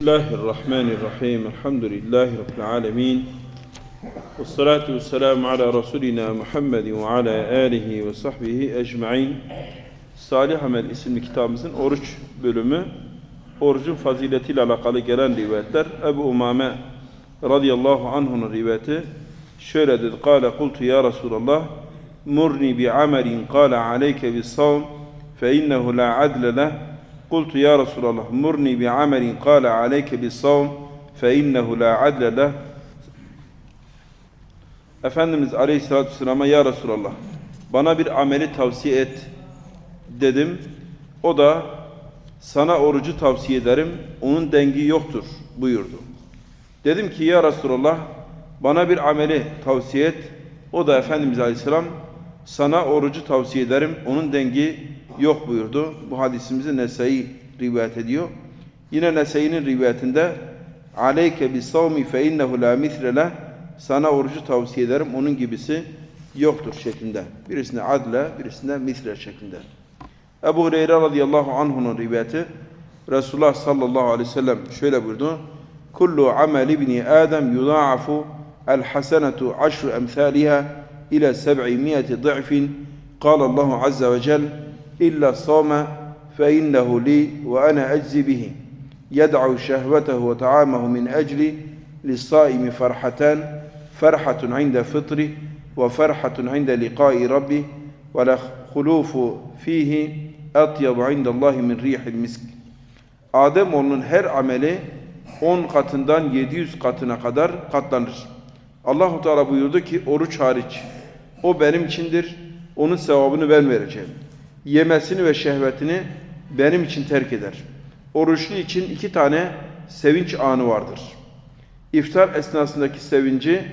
Bismillahirrahmanirrahim. Elhamdülillahi Rabbil alemin. Ve salatu ve selamu ala Resulina Muhammed ve ala alihi ve sahbihi ecma'in. Salih Amel isimli kitabımızın oruç bölümü, orucun faziletiyle alakalı gelen rivayetler. Ebu Umame radıyallahu anh'un rivayeti şöyle dedi. Kale kultu ya Resulallah, murni bi amelin kale aleyke bis savm fe innehu la adle leh قلت يا رسول الله مرني بعمل قال عليك بالصوم فإنه لا عدل له Efendimiz Aleyhisselatü Vesselam'a Ya Resulallah bana bir ameli tavsiye et dedim. O da sana orucu tavsiye ederim. Onun dengi yoktur buyurdu. Dedim ki Ya Resulallah bana bir ameli tavsiye et. O da Efendimiz Aleyhisselam sana orucu tavsiye ederim. Onun dengi yok buyurdu. Bu hadisimizi Nesai rivayet ediyor. Yine Nesai'nin rivayetinde aleyke bi savmi fe innehu la mitrele sana orucu tavsiye ederim onun gibisi yoktur şeklinde. Birisine adle, birisine misle şeklinde. Ebu Hureyre radıyallahu anh'un rivayeti Resulullah sallallahu aleyhi ve sellem şöyle buyurdu. Kullu amel ibni Adem yudâafu el hasenetu aşru emthâliha ile seb'i miyeti dı'fin. Kâlallahu azze ve celle إلا الصوم فإنه لي وأنا أجزي به يدع شهوته وطعامه من أجلي للصائم فرحتان فرحة عند فطره وفرحة عند لقاء ربه ولا خلوف فيه أطيب عند الله من ريح المسك Adem onun her ameli 10 katından 700 katına kadar katlanır. Allahu Teala buyurdu ki oruç hariç o benim içindir. Onun sevabını ben vereceğim yemesini ve şehvetini benim için terk eder. Oruçlu için iki tane sevinç anı vardır. İftar esnasındaki sevinci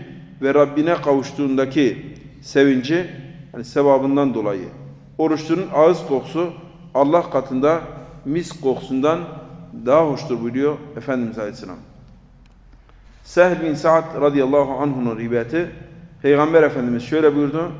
ve Rabbine kavuştuğundaki sevinci yani sevabından dolayı. Oruçlunun ağız kokusu Allah katında mis kokusundan daha hoştur buyuruyor Efendimiz Aleyhisselam. Sehl bin Sa'd radıyallahu anh'un rivayeti Peygamber Efendimiz şöyle buyurdu.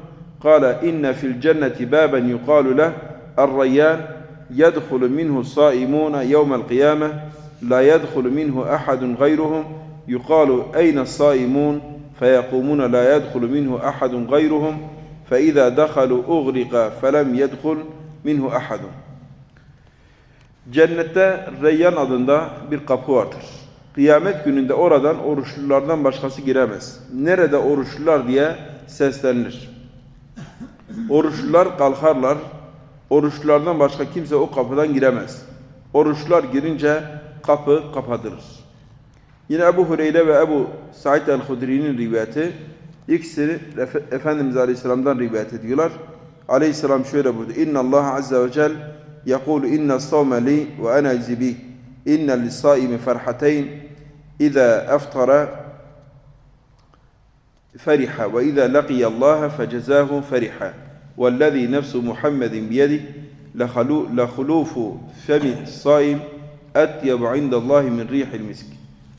قال إن في الجنة بابا يقال له الريان يدخل منه الصائمون يوم القيامة لا يدخل منه أحد غيرهم يقال أين الصائمون فيقومون لا يدخل منه أحد غيرهم فإذا دخلوا أغرق فلم يدخل منه أحد Cennette Reyyan adında bir kapı vardır. Kıyamet gününde oradan oruçlulardan başkası giremez. Nerede oruçlular diye seslenilir. Oruçlular kalkarlar. Oruçlulardan başka kimse o kapıdan giremez. Oruçlular girince kapı kapatılır. Yine Ebu Hureyre ve Ebu Said el-Hudri'nin rivayeti ikisini Efendimiz Aleyhisselam'dan rivayet ediyorlar. Aleyhisselam şöyle buyurdu. İnna Allah azze ve cel yekulu inna savme li ve ene zibi. İnne lissaimi ferhateyn. İza eftara فرح وإذا لقي الله فجزاه فرحا والذي نفس محمد بيده لخلوف فم الصائم أطيب عند الله من ريح المسك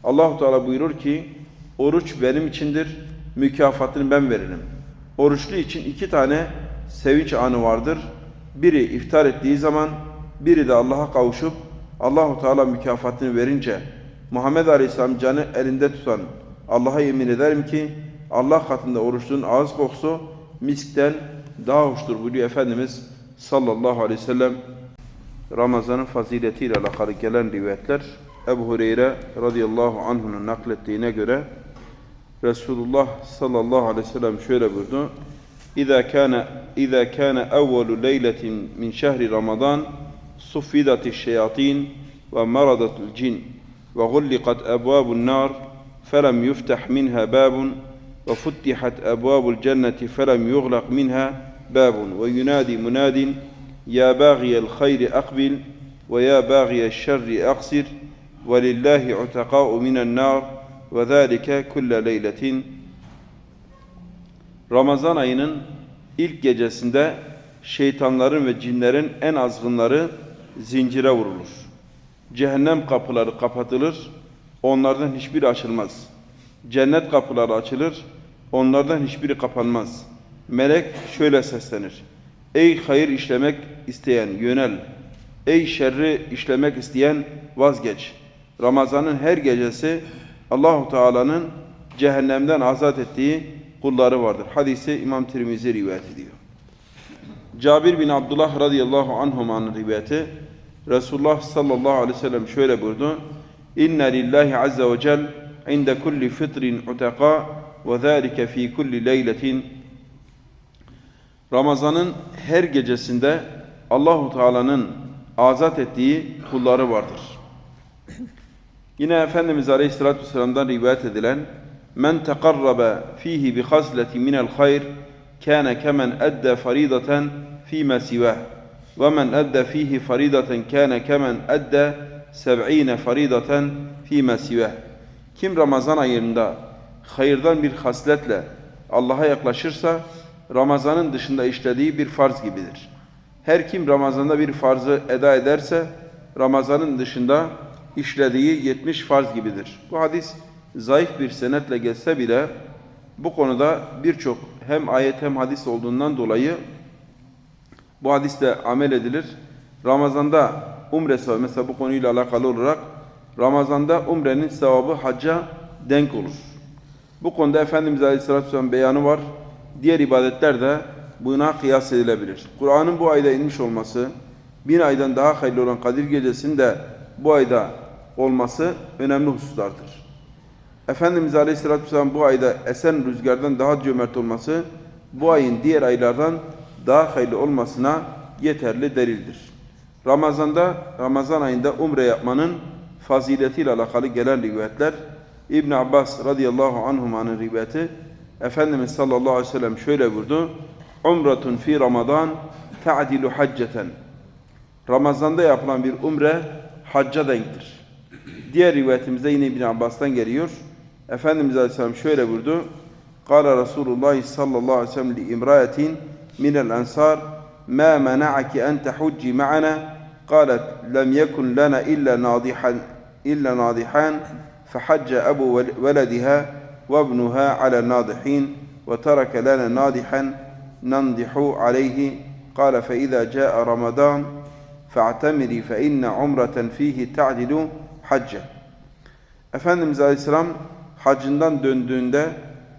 Allah Teala buyurur ki oruç benim içindir mükafatını ben veririm. Oruçlu için iki tane sevinç anı vardır. Biri iftar ettiği zaman, biri de Allah'a kavuşup Allahu Teala mükafatını verince Muhammed Aleyhisselam canı elinde tutan Allah'a yemin ederim ki Allah katında oruçluğun ağız kokusu miskten daha hoştur buyuruyor Efendimiz sallallahu aleyhi ve sellem. Ramazan'ın faziletiyle alakalı gelen rivayetler Ebu Hureyre radıyallahu anh'unun naklettiğine göre Resulullah sallallahu aleyhi ve sellem şöyle buyurdu. İza kana iza kana evvelu leyletin min şehri Ramazan suffidati şeyatin ve maradatul cin ve gulliqat ebvabun nar felem yuftah minha babun وفتحت أبواب الجنة فلم يغلق منها باب وينادي مناد يا باغي الخير أقبل ويا باغي الشر أقصر ولله عتقاء من النار وذلك كل ليلة Ramazan ayının ilk gecesinde şeytanların ve cinlerin en azgınları zincire vurulur. Cehennem kapıları kapatılır, onlardan hiçbiri açılmaz. Cennet kapıları açılır, onlardan hiçbiri kapanmaz. Melek şöyle seslenir. Ey hayır işlemek isteyen yönel. Ey şerri işlemek isteyen vazgeç. Ramazan'ın her gecesi Allahu Teala'nın cehennemden azat ettiği kulları vardır. Hadisi İmam Tirmizi rivayet ediyor. Cabir bin Abdullah radıyallahu anhumanın rivayeti Resulullah sallallahu aleyhi ve sellem şöyle buyurdu. İnne lillahi azze ve cel inde kulli fitrin utaka zâlike fi kulli leyletin Ramazan'ın her gecesinde Allahu Teala'nın azat ettiği kulları vardır. Yine Efendimiz Aleyhisselatü Vesselam'dan rivayet edilen Men tekarrabe fihi bi hasleti minel hayr kâne kemen edde farideten fîme sivah ve men edde fihi farideten kâne kemen edde seb'ine farideten fîme sivah Kim Ramazan ayında hayırdan bir hasletle Allah'a yaklaşırsa Ramazanın dışında işlediği bir farz gibidir. Her kim Ramazan'da bir farzı eda ederse Ramazan'ın dışında işlediği 70 farz gibidir. Bu hadis zayıf bir senetle gelse bile bu konuda birçok hem ayet hem hadis olduğundan dolayı bu hadiste amel edilir. Ramazan'da umre sevabı mesela bu konuyla alakalı olarak Ramazan'da umrenin sevabı hacca denk olur. Bu konuda Efendimiz Aleyhisselatü Vesselam beyanı var. Diğer ibadetler de buna kıyas edilebilir. Kur'an'ın bu ayda inmiş olması, bin aydan daha hayırlı olan Kadir Gecesi'nin de bu ayda olması önemli hususlardır. Efendimiz Aleyhisselatü Vesselam bu ayda esen rüzgardan daha cömert olması, bu ayın diğer aylardan daha hayırlı olmasına yeterli delildir. Ramazan'da, Ramazan ayında umre yapmanın faziletiyle alakalı gelen rivayetler, İbn Abbas radıyallahu anhumanın rivayeti, Efendimiz sallallahu aleyhi ve sellem şöyle buyurdu, Umratun fi Ramazan ta'dilu hacceten. Ramazan'da yapılan bir umre hacca denktir. Diğer rivayetimizde yine İbn Abbas'tan geliyor. Efendimiz Aleyhisselam şöyle buyurdu. Kale Resulullah sallallahu aleyhi ve sellem li imraetin minel ensar ma mena'aki en tehujji ma'ana قالت لم يكن لنا إلا ناضحا إلا ناضحان فحج أبو ولدها وابنها على الناضحين وترك لنا ناضحا ننضح عليه قال فإذا جاء رمضان فاعتمري فإن عمرة فيه تعدل حجة Efendimiz Aleyhisselam hacından döndüğünde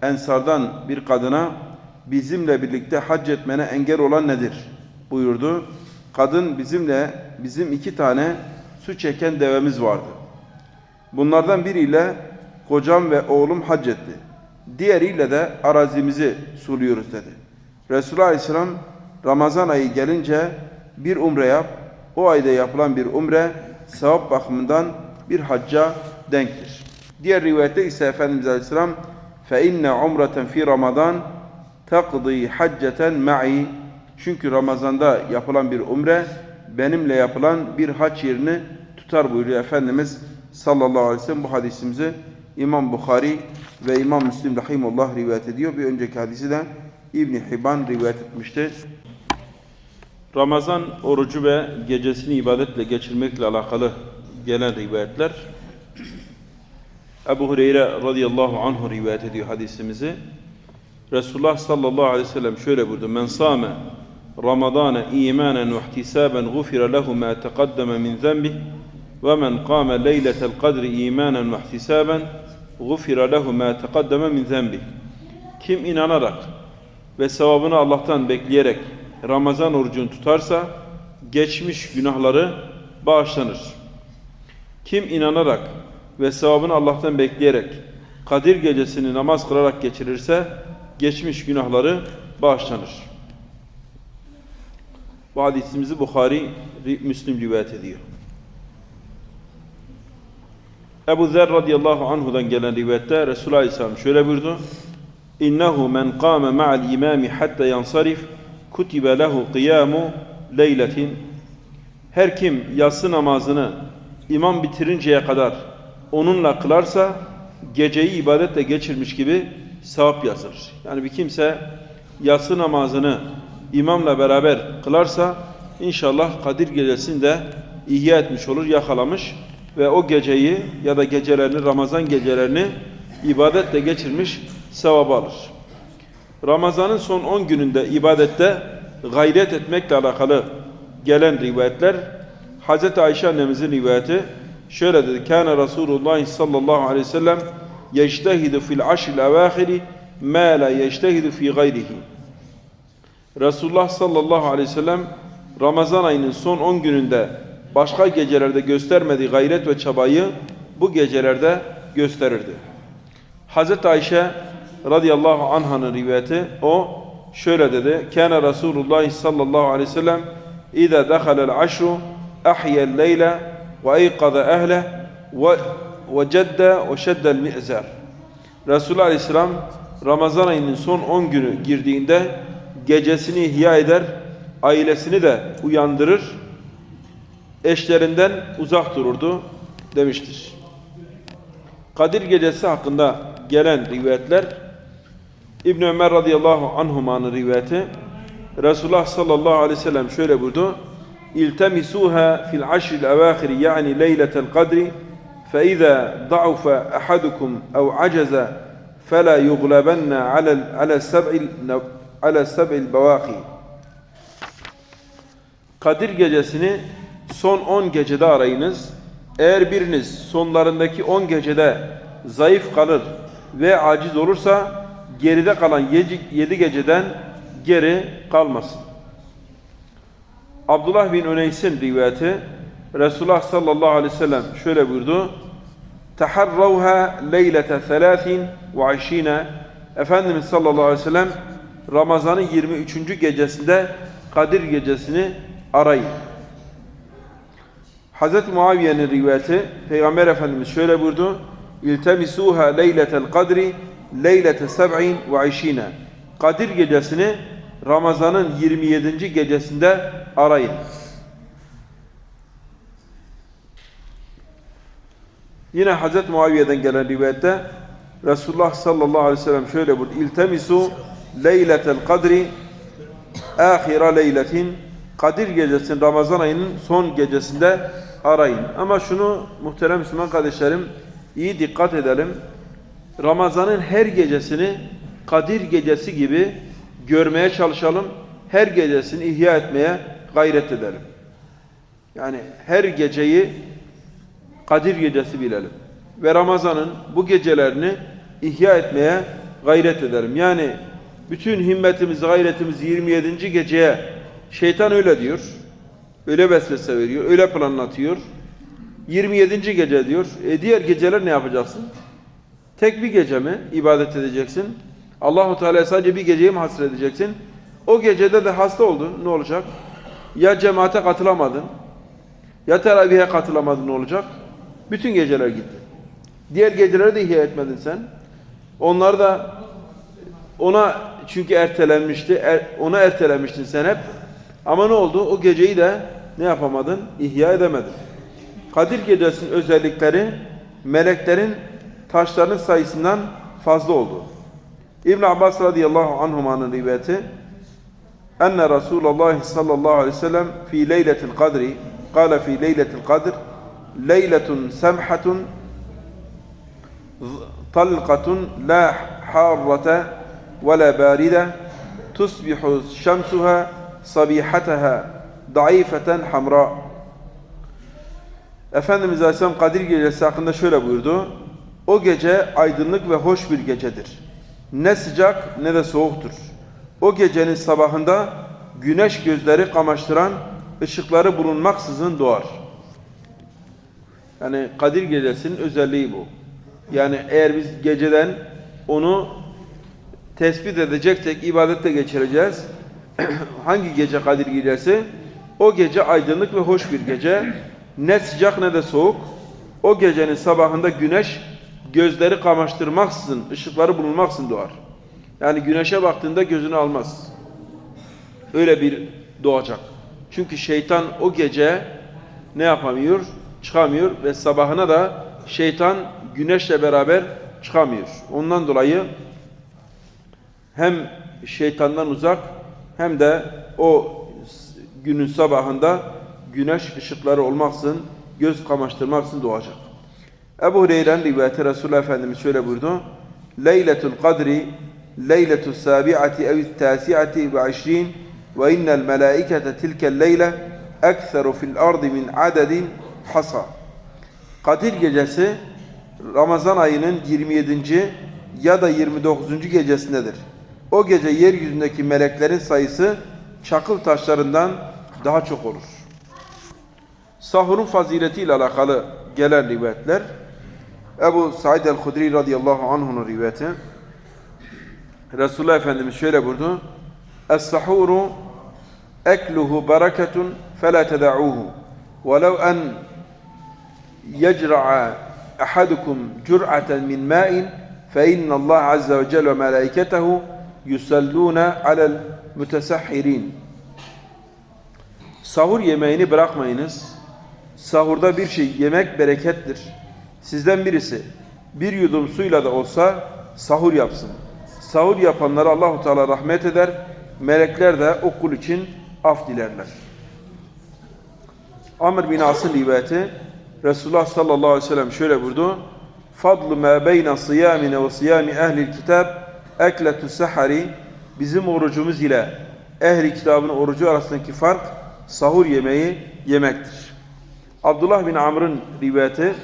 ensardan bir kadına bizimle birlikte hac etmene engel olan nedir? buyurdu. Kadın bizimle bizim iki tane su çeken devemiz vardı. Bunlardan biriyle kocam ve oğlum hac etti. Diğeriyle de arazimizi suluyoruz dedi. Resulullah Aleyhisselam Ramazan ayı gelince bir umre yap. O ayda yapılan bir umre sevap bakımından bir hacca denktir. Diğer rivayette ise Efendimiz Aleyhisselam فَاِنَّ عُمْرَةً فِي Ramazan تَقْضِي حَجَّةً مَعِي Çünkü Ramazan'da yapılan bir umre benimle yapılan bir hac yerini tutar buyuruyor Efendimiz sallallahu aleyhi ve sellem. Bu hadisimizi İmam Bukhari ve İmam Müslim rahimullah rivayet ediyor. Bir önceki hadisi de İbn Hibban rivayet etmiştir. Ramazan orucu ve gecesini ibadetle geçirmekle alakalı gelen rivayetler Ebu Hureyre radıyallahu anhu rivayet ediyor hadisimizi. Resulullah sallallahu aleyhi ve sellem şöyle buyurdu. Men sâme Ramazana imanen ve ihtisaben gufira lehu ma teqaddeme min zenbih kâme leyletel kadri imanen ve ihtisaben gufira lehu ma teqaddeme min zenbih. Kim inanarak ve sevabını Allah'tan bekleyerek Ramazan orucunu tutarsa geçmiş günahları bağışlanır. Kim inanarak ve sevabını Allah'tan bekleyerek Kadir gecesini namaz kılarak geçirirse geçmiş günahları bağışlanır. Bu hadisimizi Bukhari, Müslim rivayet ediyor. Ebu Zer radıyallahu anhudan gelen rivayette Resulullah Aleyhisselam şöyle buyurdu. İnnehu men kâme ma'al imami hatta yansarif kutibe lehu kıyamu leyletin. Her kim yatsı namazını imam bitirinceye kadar onunla kılarsa geceyi ibadetle geçirmiş gibi sevap yazılır. Yani bir kimse yatsı namazını imamla beraber kılarsa inşallah Kadir gecesini de ihya etmiş olur, yakalamış ve o geceyi ya da gecelerini, Ramazan gecelerini ibadetle geçirmiş sevabı alır. Ramazanın son 10 gününde ibadette gayret etmekle alakalı gelen rivayetler Hz. Ayşe annemizin rivayeti şöyle dedi. Kana Resulullah sallallahu aleyhi ve sellem yectehidu fil aşril evâhiri ma la yectehidu fi gayrihi. Resulullah sallallahu aleyhi ve sellem Ramazan ayının son 10 gününde başka gecelerde göstermediği gayret ve çabayı bu gecelerde gösterirdi. Hazreti Ayşe radıyallahu anh'ın rivayeti o şöyle dedi. Kana Resulullah sallallahu aleyhi ve sellem İza dakhala'l aşru ahya'l leyla ve ayqaza ehle ve ve cedde ve şeddel mi'zer. Resulullah aleyhisselam Ramazan ayının son 10 günü girdiğinde gecesini ihya eder, ailesini de uyandırır, eşlerinden uzak dururdu demiştir. Kadir gecesi hakkında gelen rivayetler İbn Ömer radıyallahu anhumanın rivayeti Resulullah sallallahu aleyhi ve sellem şöyle buyurdu İltemisuha fil aşril evâhiri yani leyletel kadri فإذا ضعف أحدكم أو عجز فلا يغلبن على على السبع على السبع البواقي Kadir gecesini son 10 gecede arayınız. Eğer biriniz sonlarındaki 10 gecede zayıf kalır ve aciz olursa geride kalan 7 geceden geri kalmasın. Abdullah bin Öneys'in rivayeti Resulullah sallallahu aleyhi ve sellem şöyle buyurdu. Taharravha leylete thelâthin ve aşîne Efendimiz sallallahu aleyhi ve sellem Ramazan'ın 23. gecesinde Kadir gecesini arayın. Hz. Muaviye'nin rivayeti Peygamber Efendimiz şöyle buyurdu. İltemisuha leyletel kadri leylete seb'in ve işine. Kadir gecesini Ramazan'ın 27. gecesinde arayın. Yine Hz. Muaviye'den gelen rivayette Resulullah sallallahu aleyhi ve sellem şöyle buyurdu. İltemisu leyletel kadri ahira leyletin Kadir gecesinin Ramazan ayının son gecesinde arayın. Ama şunu muhterem Müslüman kardeşlerim iyi dikkat edelim. Ramazan'ın her gecesini Kadir gecesi gibi görmeye çalışalım. Her gecesini ihya etmeye gayret edelim. Yani her geceyi Kadir gecesi bilelim. Ve Ramazan'ın bu gecelerini ihya etmeye gayret edelim. Yani bütün himmetimiz, gayretimiz 27. geceye şeytan öyle diyor. Öyle vesvese veriyor, öyle planlatıyor. 27. gece diyor. E diğer geceler ne yapacaksın? Tek bir gece mi ibadet edeceksin? Allahu Teala sadece bir geceyi mi hasredeceksin? O gecede de hasta oldun ne olacak? Ya cemaate katılamadın, ya teravihe katılamadın ne olacak? Bütün geceler gitti. Diğer geceleri de ihya etmedin sen. Onlar da ona çünkü ertelenmişti. Er, ona ertelenmiştin sen hep. Ama ne oldu? O geceyi de ne yapamadın? İhya edemedin. Kadir gecesinin özellikleri meleklerin taşların sayısından fazla oldu. İbn Abbas radıyallahu anhumanın rivayeti enne Resulullah sallallahu aleyhi ve sellem fi leyletil kadri kâle fi leyletil kadr leyletun semhatun talqatun la harrate ve la baride tusbihu şemsuha sabihataha daifeten hamra Efendimiz Aleyhisselam Kadir Gecesi hakkında şöyle buyurdu. O gece aydınlık ve hoş bir gecedir. Ne sıcak ne de soğuktur. O gecenin sabahında güneş gözleri kamaştıran ışıkları bulunmaksızın doğar. Yani Kadir Gecesi'nin özelliği bu. Yani eğer biz geceden onu tespit edeceksek, ibadette geçireceğiz. Hangi gece Kadir Gecesi? O gece aydınlık ve hoş bir gece. Ne sıcak ne de soğuk. O gecenin sabahında güneş gözleri kamaştırmaksızın, ışıkları bulunmaksızın doğar. Yani güneşe baktığında gözünü almaz. Öyle bir doğacak. Çünkü şeytan o gece ne yapamıyor? Çıkamıyor ve sabahına da şeytan güneşle beraber çıkamıyor. Ondan dolayı hem şeytandan uzak hem de o günün sabahında güneş ışıkları olmaksın, göz kamaştırmaksın doğacak. Ebu Hureyre'nin rivayeti Resulullah Efendimiz şöyle buyurdu. Leyletul kadri leyletul sabi'ati ev tasi'ati ve işrin ve innel melaikete tilkel leyle ekseru fil ardi min adedin hasa. Kadir gecesi Ramazan ayının 27. ya da 29. gecesindedir. O gece yeryüzündeki meleklerin sayısı çakıl taşlarından daha çok olur. Sahurun faziletiyle alakalı gelen rivayetler Ebu Said el-Hudri radıyallahu anh'un rivayeti Resulullah Efendimiz şöyle buyurdu Es-sahuru ekluhu bereketun fela teda'uhu velev en yecra'a ahadukum cur'aten min ma'in fe innallah azze ve celle ve melaiketehu yusalluna alel mütesahhirin Sahur yemeğini bırakmayınız. Sahurda bir şey yemek berekettir. Sizden birisi bir yudum suyla da olsa sahur yapsın. Sahur yapanlara Allahu Teala rahmet eder. Melekler de o kul için af dilerler. Amr bin As'ın rivayeti Resulullah sallallahu aleyhi ve sellem şöyle buyurdu. Fadlu ma beyne siyamine ve siyami ehlil kitab ekletü sehari bizim orucumuz ile ehli kitabın orucu arasındaki fark sahur yemeği yemektir. Abdullah bin Amr'ın rivayeti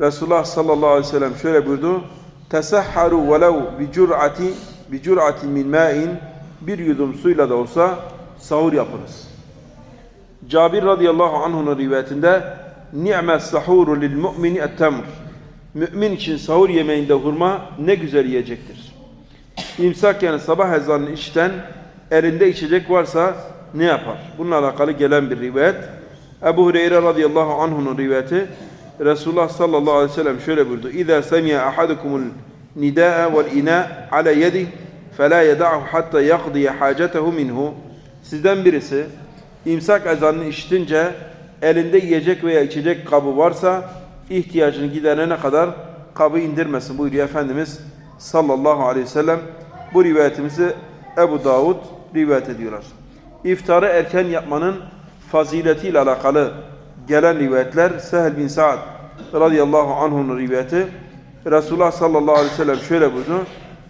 Resulullah sallallahu aleyhi ve sellem şöyle buyurdu. Tesahharu velev bi cur'ati bi cur'atin min ma'in bir yudum suyla da olsa sahur yapınız. Cabir radıyallahu anh'un rivayetinde ni'me sahuru lil mu'mini et-temr. Mümin için sahur yemeğinde hurma ne güzel yiyecektir. İmsak yani sabah ezanını işten elinde içecek varsa ne yapar? Bununla alakalı gelen bir rivayet. Ebu Hureyre radıyallahu anh'un rivayeti Resulullah sallallahu aleyhi ve sellem şöyle buyurdu. İza semi'a ahadukumul nidaa vel ina ala yedi fela yeda'hu hatta yaqdiya hacetehu minhu. Sizden birisi imsak ezanını işitince elinde yiyecek veya içecek kabı varsa ihtiyacını giderene kadar kabı indirmesin buyuruyor Efendimiz sallallahu aleyhi ve sellem. Bu rivayetimizi Ebu Davud rivayet ediyorlar. İftarı erken yapmanın faziletiyle alakalı gelen rivayetler Sehl bin Sa'd radıyallahu anh'un rivayeti Resulullah sallallahu aleyhi ve sellem şöyle buyurdu.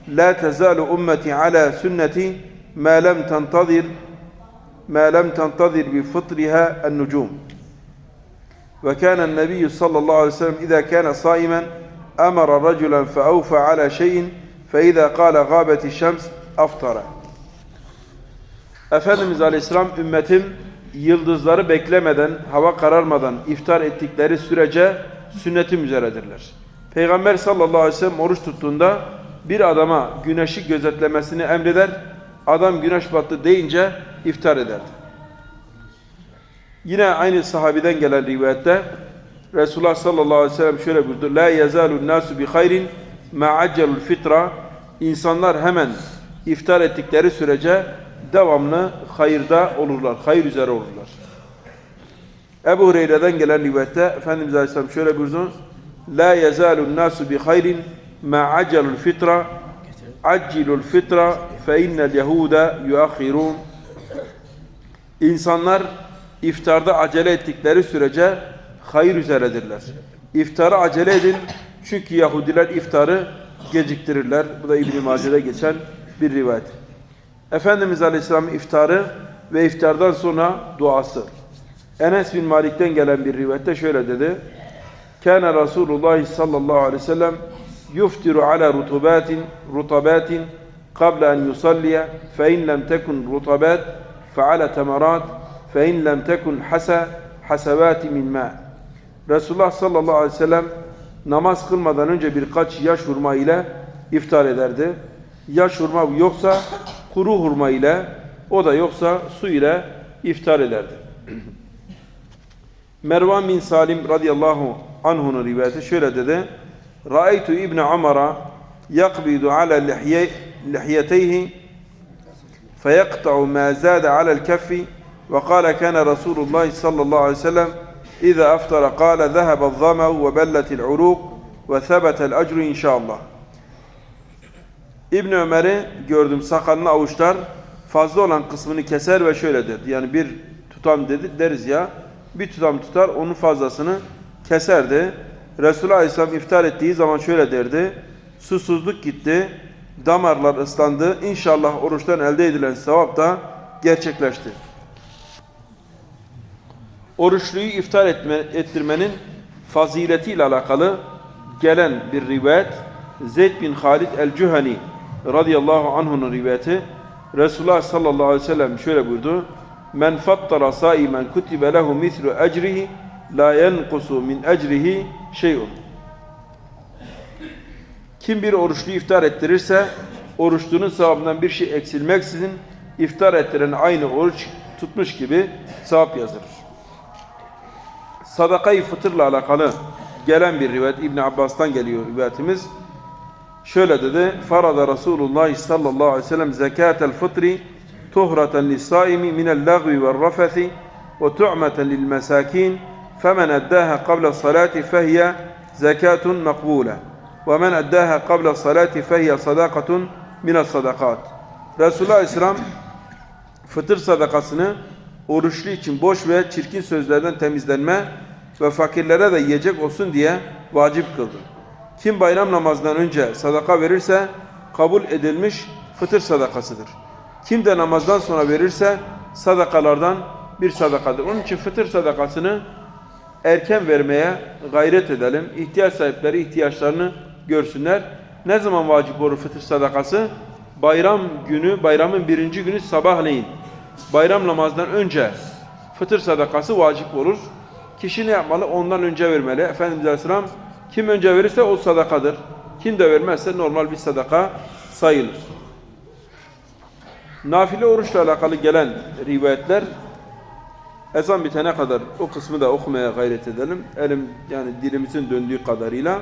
La tezalu ummeti ala sünneti ma lem tentadir ma lem tentadir bi fıtriha en-nucum. Ve kana nebiyyü sallallahu aleyhi ve sellem iza kana saimen amara raculan fe awfa ala şeyin fe iza qala gâbeti şems aftara. Efendimiz Aleyhisselam ümmetim yıldızları beklemeden, hava kararmadan iftar ettikleri sürece sünnetim üzeredirler. Peygamber sallallahu aleyhi ve sellem oruç tuttuğunda bir adama güneşi gözetlemesini emreder. Adam güneş battı deyince iftar ederdi. Yine aynı sahabeden gelen rivayette Resulullah sallallahu aleyhi ve sellem şöyle buyurdu. La yazalun nasu bi hayrin ma accelul fitra. İnsanlar hemen iftar ettikleri sürece devamlı hayırda olurlar, hayır üzere olurlar. Ebu Hureyre'den gelen rivayette Efendimiz Aleyhisselam şöyle buyurdu. La yazalun nasu bi hayrin ma accelul fitra accilul fitra fe innel yehuda yuakhirun İnsanlar iftarda acele ettikleri sürece hayır üzeredirler. İftarı acele edin çünkü Yahudiler iftarı geciktirirler. Bu da İbn-i Mace'de geçen bir rivayet. Efendimiz Aleyhisselam iftarı ve iftardan sonra duası. Enes bin Malik'ten gelen bir rivayette şöyle dedi. Kana Resulullah sallallahu aleyhi ve sellem yuftiru ala rutubatin rutabatin qabla en yusalliya fe in lem tekun rutabat fe ala temarat fe in lem tekun hasa hasavati min ma. Resulullah sallallahu aleyhi ve sellem namaz kılmadan önce birkaç yaş hurma ile iftar ederdi. Yaş hurma yoksa kuru hurma ile o da yoksa su ile iftar ederdi. Mervan bin Salim radıyallahu anhu'nun rivayeti şöyle dedi. Ra'aytu İbn Amara yakbidu ala lihye lihyeteyhi feyaqta'u ma zada ala el-keffi ve kâle kâne Resulullah sallallahu aleyhi ve sellem İza aftara kâle zehebe zamehu ve belletil uruk ve sebetel ecru inşallah. İbn Ömer'i gördüm sakalını avuçlar fazla olan kısmını keser ve şöyle dedi. Yani bir tutam dedi, deriz ya bir tutam tutar onun fazlasını keserdi. Resulullah Aleyhisselam iftar ettiği zaman şöyle derdi. Susuzluk gitti, damarlar ıslandı. İnşallah oruçtan elde edilen sevap da gerçekleşti. Oruçluyu iftar etme, ettirmenin faziletiyle alakalı gelen bir rivayet Zeyd bin Halid el-Cühani radıyallahu anh'un rivayeti Resulullah sallallahu aleyhi ve sellem şöyle buyurdu. Men fattara saimen kutibe lehu mislu ecrihi la yenkusu min ecrihi şey'un. Kim bir oruçlu iftar ettirirse oruçlunun sevabından bir şey eksilmeksizin iftar ettiren aynı oruç tutmuş gibi sevap yazılır. Sadakayı fıtırla alakalı gelen bir rivayet İbn Abbas'tan geliyor rivayetimiz. Şöyle dedi. Farada Resulullah sallallahu aleyhi ve sellem zekatel fıtri tuhraten lissaimi minel lagvi ve rafethi ve tu'meten lil mesakin femen eddaha qabla salati fehiye zekatun makbule ve men eddaha qabla salati fehiye sadakatun minel sadakat. Resulullah aleyhisselam fıtır sadakasını oruçlu için boş ve çirkin sözlerden temizlenme ve fakirlere de yiyecek olsun diye vacip kıldı. Kim bayram namazından önce sadaka verirse kabul edilmiş fıtır sadakasıdır. Kim de namazdan sonra verirse sadakalardan bir sadakadır. Onun için fıtır sadakasını erken vermeye gayret edelim. İhtiyaç sahipleri ihtiyaçlarını görsünler. Ne zaman vacip olur fıtır sadakası? Bayram günü, bayramın birinci günü sabahleyin. Bayram namazdan önce fıtır sadakası vacip olur. Kişi ne yapmalı? Ondan önce vermeli. Efendimiz Aleyhisselam kim önce verirse o sadakadır. Kim de vermezse normal bir sadaka sayılır. Nafile oruçla alakalı gelen rivayetler ezan bitene kadar o kısmı da okumaya gayret edelim. Elim yani dilimizin döndüğü kadarıyla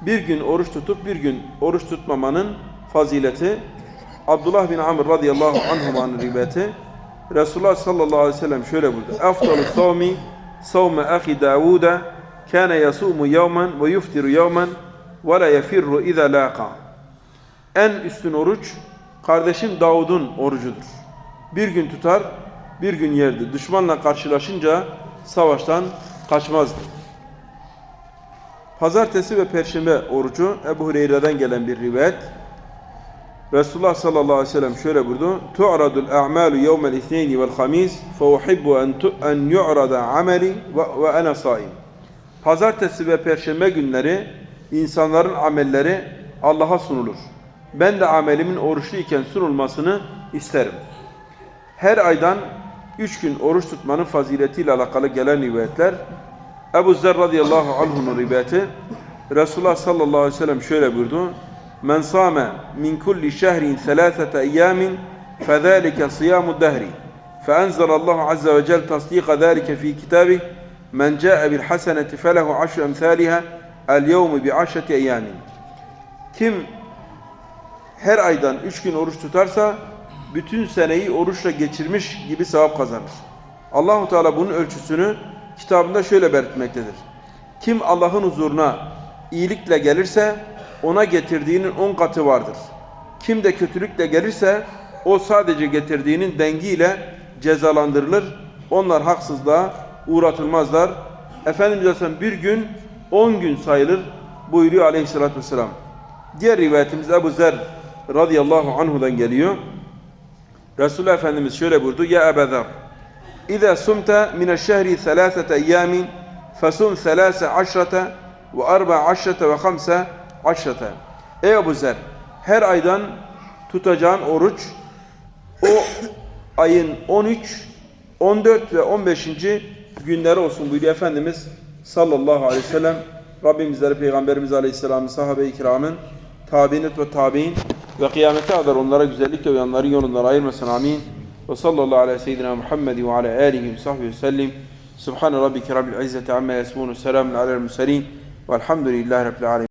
bir gün oruç tutup bir gün oruç tutmamanın fazileti Abdullah bin Amr radıyallahu anhumanın rivayeti Resulullah sallallahu aleyhi ve sellem şöyle buyurdu. Afdalu savmi savme ahi Davuda kâne yasumu yevmen ve yuftiru yevmen ve la yefirru iza laqa. En üstün oruç kardeşim Davud'un orucudur. Bir gün tutar, bir gün yerdi. Düşmanla karşılaşınca savaştan kaçmazdı. Pazartesi ve perşembe orucu Ebu Hureyre'den gelen bir rivayet. Resulullah sallallahu aleyhi ve sellem şöyle buyurdu. Tu'radul a'malu yevmel isneyni vel hamis fe uhibbu en, en yu'rada ameli ve, ve ana saim. Pazartesi ve perşembe günleri insanların amelleri Allah'a sunulur. Ben de amelimin oruçlu iken sunulmasını isterim. Her aydan üç gün oruç tutmanın faziletiyle alakalı gelen rivayetler Ebu Zer radıyallahu anh'un rivayeti Resulullah sallallahu aleyhi ve sellem şöyle buyurdu Men sâme min kulli şehrin selâsete eyyâmin fezâlike sıyâmu dehri. فأنزل الله عز وجل تصديق ذلك في كتابه من جاء بالحسنة فله عشر أمثالها اليوم بعشرة أيام Kim her aydan üç gün oruç tutarsa bütün seneyi oruçla geçirmiş gibi sevap kazanır. Allahu Teala bunun ölçüsünü kitabında şöyle belirtmektedir. Kim Allah'ın huzuruna iyilikle gelirse ona getirdiğinin on katı vardır. Kim de kötülükle gelirse o sadece getirdiğinin dengiyle cezalandırılır. Onlar haksızlığa uğratılmazlar. Efendimiz Aleyhisselam bir gün on gün sayılır buyuruyor Aleyhisselatü Vesselam. Diğer rivayetimiz Ebu Zer radıyallahu anhudan geliyor. Resulullah Efendimiz şöyle buyurdu. Ya Ebu Zer İza sumta mineşşehri selâsete eyyâmin fesum selâse aşrete ve arba aşrete ve hamse aşrete. Ey Ebu Zer her aydan tutacağın oruç o ayın 13, 14 ve 15. günleri olsun buyuruyor Efendimiz sallallahu aleyhi ve sellem. Rabbimizleri Peygamberimiz Aleyhisselam'ın sahabe-i kiramın tabi'in ve tabi'in ve kıyamete kadar onlara güzellikle uyanların yolundan ayırmasın amin. Ve sallallahu aleyhi seyyidina Muhammed ve ala alihi ve sahbihi ve sellim. Subhane rabbike rabbil izzeti amma yasmun. Selamun alel murselin. Velhamdülillahi rabbil alemin.